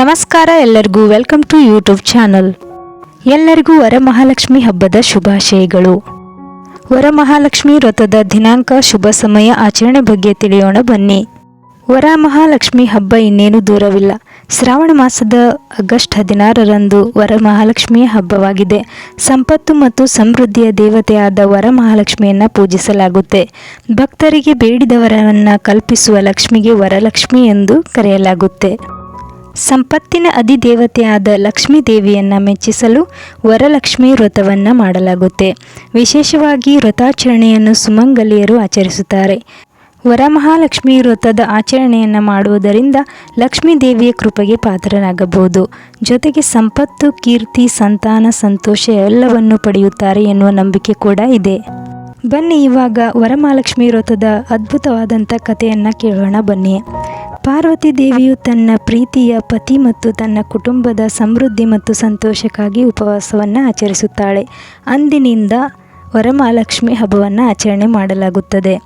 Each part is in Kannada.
ನಮಸ್ಕಾರ ಎಲ್ಲರಿಗೂ. ವೆಲ್ಕಮ್ ಟು ಯೂಟ್ಯೂಬ್ ಚಾನಲ್ ಎಲ್ಲರಿಗೂ ವರಮಹಾಲಕ್ಷ್ಮಿ ಹಬ್ಬದ ಶುಭಾಶಯಗಳು. ವರಮಹಾಲಕ್ಷ್ಮಿ ವ್ರತದ ದಿನಾಂಕ ಶುಭ ಸಮಯ ಆಚರಣೆ ಬಗ್ಗೆ ತಿಳಿಯೋಣ ಬನ್ನಿ. ವರಮಹಾಲಕ್ಷ್ಮಿ ಹಬ್ಬ ಇನ್ನೇನು ದೂರವಿಲ್ಲ. ಶ್ರಾವಣ ಮಾಸದ ಆಗಸ್ಟ್ ಹದಿನಾರರಂದು ವರಮಹಾಲಕ್ಷ್ಮಿಯ ಹಬ್ಬವಾಗಿದೆ. ಸಂಪತ್ತು ಮತ್ತು ಸಮೃದ್ಧಿಯ ದೇವತೆಯಾದ ವರಮಹಾಲಕ್ಷ್ಮಿಯನ್ನು ಪೂಜಿಸಲಾಗುತ್ತೆ. ಭಕ್ತರಿಗೆ ಬೇಡಿದವರನ್ನು ಕಲ್ಪಿಸುವ ಲಕ್ಷ್ಮಿಗೆ ವರಲಕ್ಷ್ಮಿ ಎಂದು ಕರೆಯಲಾಗುತ್ತೆ. ಸಂಪತ್ತಿನ ಅಧಿದೇವತೆಯಾದ ಲಕ್ಷ್ಮೀ ದೇವಿಯನ್ನು ಮೆಚ್ಚಿಸಲು ವರಲಕ್ಷ್ಮಿ ವ್ರತವನ್ನು ಮಾಡಲಾಗುತ್ತೆ. ವಿಶೇಷವಾಗಿ ವ್ರತಾಚರಣೆಯನ್ನು ಸುಮಂಗಲಿಯರು ಆಚರಿಸುತ್ತಾರೆ. ವರಮಹಾಲಕ್ಷ್ಮಿ ವ್ರತದ ಆಚರಣೆಯನ್ನು ಮಾಡುವುದರಿಂದ ಲಕ್ಷ್ಮೀ ದೇವಿಯ ಕೃಪೆಗೆ ಪಾತ್ರರಾಗಬಹುದು. ಜೊತೆಗೆ ಸಂಪತ್ತು, ಕೀರ್ತಿ, ಸಂತಾನ, ಸಂತೋಷ ಎಲ್ಲವನ್ನು ಪಡೆಯುತ್ತಾರೆ ಎನ್ನುವ ನಂಬಿಕೆ ಕೂಡ ಇದೆ. ಬನ್ನಿ ಇವಾಗ ವರಮಹಾಲಕ್ಷ್ಮಿ ವ್ರತದ ಅದ್ಭುತವಾದಂಥ ಕಥೆಯನ್ನು ಕೇಳೋಣ ಬನ್ನಿ. ಪಾರ್ವತಿ ದೇವಿಯು ತನ್ನ ಪ್ರೀತಿಯ ಪತಿ ಮತ್ತು ತನ್ನ ಕುಟುಂಬದ ಸಮೃದ್ಧಿ ಮತ್ತು ಸಂತೋಷಕ್ಕಾಗಿ ಉಪವಾಸವನ್ನು ಆಚರಿಸುತ್ತಾಳೆ. ಅಂದಿನಿಂದ ವರಮಹಾಲಕ್ಷ್ಮಿ ಹಬ್ಬವನ್ನು ಆಚರಣೆ ಮಾಡಲಾಗುತ್ತದೆ.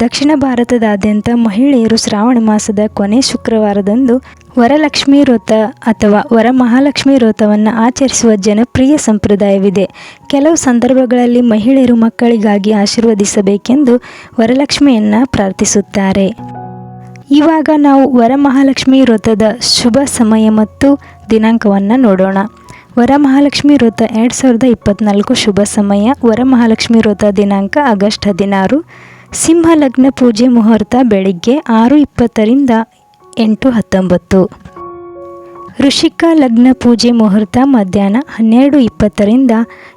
ದಕ್ಷಿಣ ಭಾರತದಾದ್ಯಂತ ಮಹಿಳೆಯರು ಶ್ರಾವಣ ಮಾಸದ ಕೊನೆ ಶುಕ್ರವಾರದಂದು ವರಲಕ್ಷ್ಮಿ ವ್ರತ ಅಥವಾ ವರಮಹಾಲಕ್ಷ್ಮಿ ವ್ರತವನ್ನು ಆಚರಿಸುವ ಜನಪ್ರಿಯ ಸಂಪ್ರದಾಯವಿದೆ. ಕೆಲವು ಸಂದರ್ಭಗಳಲ್ಲಿ ಮಹಿಳೆಯರು ಮಕ್ಕಳಿಗಾಗಿ ಆಶೀರ್ವದಿಸಬೇಕೆಂದು ವರಲಕ್ಷ್ಮಿಯನ್ನು ಪ್ರಾರ್ಥಿಸುತ್ತಾರೆ. ಇವಾಗ ನಾವು ವರಮಹಾಲಕ್ಷ್ಮಿ ವ್ರತದ ಶುಭ ಸಮಯ ಮತ್ತು ದಿನಾಂಕವನ್ನು ನೋಡೋಣ. ವರಮಹಾಲಕ್ಷ್ಮಿ ವ್ರತ ಎರಡು ಸಾವಿರದ ಇಪ್ಪತ್ತ್ನಾಲ್ಕು ಶುಭ ಸಮಯ. ವರಮಹಾಲಕ್ಷ್ಮಿ ವ್ರತ ದಿನಾಂಕ ಆಗಸ್ಟ್ ಹದಿನಾರು. ಸಿಂಹ ಲಗ್ನ ಪೂಜೆ ಮುಹೂರ್ತ ಬೆಳಿಗ್ಗೆ ಆರು ಇಪ್ಪತ್ತರಿಂದ ಎಂಟು ಹತ್ತೊಂಬತ್ತು. ಋಷಿಕ ಲಗ್ನ ಪೂಜೆ ಮುಹೂರ್ತ ಮಧ್ಯಾಹ್ನ ಹನ್ನೆರಡು ಇಪ್ಪತ್ತರಿಂದ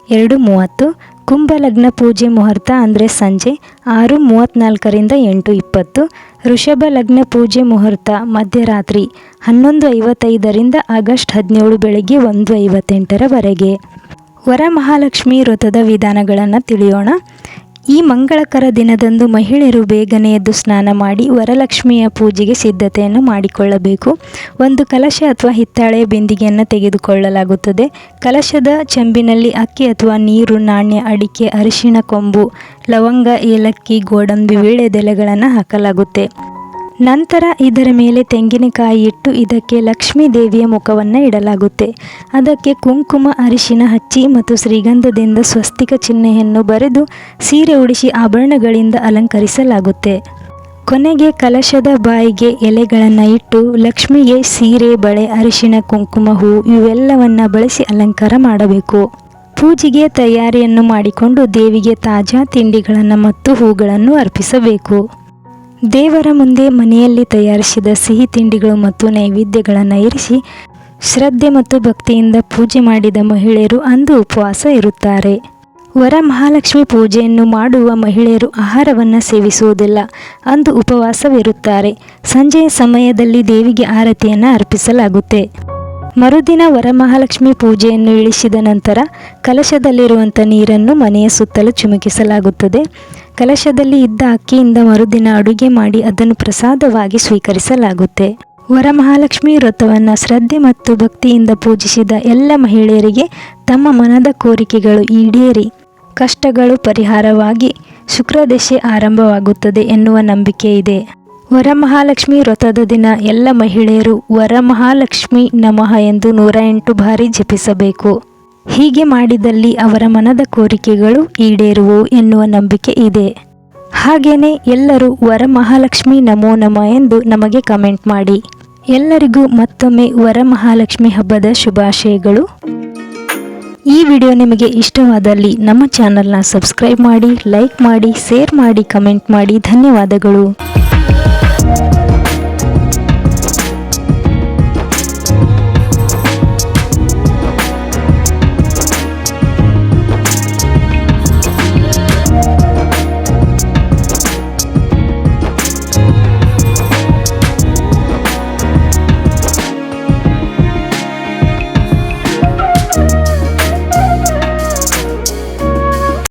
ಎರಡು ಮೂವತ್ತು. ಕುಂಭ ಲಗ್ನ ಪೂಜೆ ಮುಹೂರ್ತ ಅಂದರೆ ಸಂಜೆ ಆರು ಮೂವತ್ತ್ನಾಲ್ಕರಿಂದ ಎಂಟು ಇಪ್ಪತ್ತು. ಋಷಭ ಲಗ್ನ ಪೂಜೆ ಮುಹೂರ್ತ ಮಧ್ಯರಾತ್ರಿ ಹನ್ನೊಂದು ಐವತ್ತೈದರಿಂದ ಆಗಸ್ಟ್ ಹದಿನೇಳು ಬೆಳಗ್ಗೆ ಒಂದು ಐವತ್ತೆಂಟರವರೆಗೆ. ವರಮಹಾಲಕ್ಷ್ಮಿ ವ್ರತದ ವಿಧಾನಗಳನ್ನು ತಿಳಿಯೋಣ. ಈ ಮಂಗಳಕರ ದಿನದಂದು ಮಹಿಳೆಯರು ಬೇಗನೆ ಎದ್ದು ಸ್ನಾನ ಮಾಡಿ ವರಲಕ್ಷ್ಮಿಯ ಪೂಜೆಗೆ ಸಿದ್ಧತೆಯನ್ನು ಮಾಡಿಕೊಳ್ಳಬೇಕು. ಒಂದು ಕಲಶ ಅಥವಾ ಹಿತ್ತಾಳೆ ಬಿಂದಿಗೆಯನ್ನು ತೆಗೆದುಕೊಳ್ಳಲಾಗುತ್ತದೆ. ಕಲಶದ ಚೆಂಬಿನಲ್ಲಿ ಅಕ್ಕಿ ಅಥವಾ ನೀರು, ನಾಣ್ಯ, ಅಡಿಕೆ, ಅರಿಶಿಣ, ಕೊಂಬು, ಲವಂಗ, ಏಲಕ್ಕಿ, ಗೋಡಂಬಿ, ವೀಳ್ಯದೆಲೆಗಳನ್ನು ಹಾಕಲಾಗುತ್ತೆ. ನಂತರ ಇದರ ಮೇಲೆ ತೆಂಗಿನಕಾಯಿ ಇಟ್ಟು ಇದಕ್ಕೆ ಲಕ್ಷ್ಮೀ ದೇವಿಯ ಮುಖವನ್ನು ಇಡಲಾಗುತ್ತೆ. ಅದಕ್ಕೆ ಕುಂಕುಮ ಅರಿಶಿನ ಹಚ್ಚಿ ಮತ್ತು ಶ್ರೀಗಂಧದಿಂದ ಸ್ವಸ್ತಿಕ ಚಿಹ್ನೆಯನ್ನು ಬರೆದು ಸೀರೆ ಉಡಿಸಿ ಆಭರಣಗಳಿಂದ ಅಲಂಕರಿಸಲಾಗುತ್ತೆ. ಕೊನೆಗೆ ಕಲಶದ ಬಾಯಿಗೆ ಎಲೆಗಳನ್ನು ಇಟ್ಟು ಲಕ್ಷ್ಮಿಗೆ ಸೀರೆ, ಬಳೆ, ಅರಿಶಿಣ, ಕುಂಕುಮ, ಹೂ ಇವೆಲ್ಲವನ್ನು ಬಳಸಿ ಅಲಂಕಾರ ಮಾಡಬೇಕು. ಪೂಜೆಗೆ ತಯಾರಿಯನ್ನು ಮಾಡಿಕೊಂಡು ದೇವಿಗೆ ತಾಜಾ ತಿಂಡಿಗಳನ್ನು ಮತ್ತು ಹೂಗಳನ್ನು ಅರ್ಪಿಸಬೇಕು. ದೇವರ ಮುಂದೆ ಮನೆಯಲ್ಲಿ ತಯಾರಿಸಿದ ಸಿಹಿ ತಿಂಡಿಗಳು ಮತ್ತು ನೈವೇದ್ಯಗಳನ್ನು ಇರಿಸಿ ಶ್ರದ್ಧೆ ಮತ್ತು ಭಕ್ತಿಯಿಂದ ಪೂಜೆ ಮಾಡಿದ ಮಹಿಳೆಯರು ಅಂದು ಉಪವಾಸ ಇರುತ್ತಾರೆ. ವರ ಮಹಾಲಕ್ಷ್ಮಿ ಪೂಜೆಯನ್ನು ಮಾಡುವ ಮಹಿಳೆಯರು ಆಹಾರವನ್ನು ಸೇವಿಸುವುದಿಲ್ಲ, ಅಂದು ಉಪವಾಸವಿರುತ್ತಾರೆ. ಸಂಜೆಯ ಸಮಯದಲ್ಲಿ ದೇವಿಗೆ ಆರತಿಯನ್ನು ಅರ್ಪಿಸಲಾಗುತ್ತೆ. ಮರುದಿನ ವರಮಹಾಲಕ್ಷ್ಮಿ ಪೂಜೆಯನ್ನು ಇಳಿಸಿದ ನಂತರ ಕಲಶದಲ್ಲಿರುವಂಥ ನೀರನ್ನು ಮನೆಯ ಸುತ್ತಲೂ ಚಿಮುಕಿಸಲಾಗುತ್ತದೆ. ಕಲಶದಲ್ಲಿ ಇದ್ದ ಅಕ್ಕಿಯಿಂದ ಮರುದಿನ ಅಡುಗೆ ಮಾಡಿ ಅದನ್ನು ಪ್ರಸಾದವಾಗಿ ಸ್ವೀಕರಿಸಲಾಗುತ್ತೆ. ವರಮಹಾಲಕ್ಷ್ಮಿ ವ್ರತವನ್ನು ಶ್ರದ್ಧೆ ಮತ್ತು ಭಕ್ತಿಯಿಂದ ಪೂಜಿಸಿದ ಎಲ್ಲ ಮಹಿಳೆಯರಿಗೆ ತಮ್ಮ ಮನದ ಕೋರಿಕೆಗಳು ಈಡೇರಿ, ಕಷ್ಟಗಳು ಪರಿಹಾರವಾಗಿ ಶುಕ್ರದಶೆ ಆರಂಭವಾಗುತ್ತದೆ ಎನ್ನುವ ನಂಬಿಕೆ ಇದೆ. ವರಮಹಾಲಕ್ಷ್ಮಿ ವ್ರತದ ದಿನ ಎಲ್ಲ ಮಹಿಳೆಯರು ವರಮಹಾಲಕ್ಷ್ಮಿ ನಮಃ ಎಂದು ನೂರ ಎಂಟು ಬಾರಿ ಜಪಿಸಬೇಕು. ಹೀಗೆ ಮಾಡಿದಲ್ಲಿ ಅವರ ಮನದ ಕೋರಿಕೆಗಳು ಈಡೇರುವು ಎನ್ನುವ ನಂಬಿಕೆ ಇದೆ. ಹಾಗೇನೆ ಎಲ್ಲರೂ ವರಮಹಾಲಕ್ಷ್ಮಿ ನಮೋ ನಮ ಎಂದು ನಮಗೆ ಕಮೆಂಟ್ ಮಾಡಿ. ಎಲ್ಲರಿಗೂ ಮತ್ತೊಮ್ಮೆ ವರಮಹಾಲಕ್ಷ್ಮಿ ಹಬ್ಬದ ಶುಭಾಶಯಗಳು. ಈ ವಿಡಿಯೋ ನಿಮಗೆ ಇಷ್ಟವಾದಲ್ಲಿ ನಮ್ಮ ಚಾನಲ್ನ ಸಬ್ಸ್ಕ್ರೈಬ್ ಮಾಡಿ, ಲೈಕ್ ಮಾಡಿ, ಶೇರ್ ಮಾಡಿ, ಕಮೆಂಟ್ ಮಾಡಿ ಧನ್ಯವಾದಗಳು.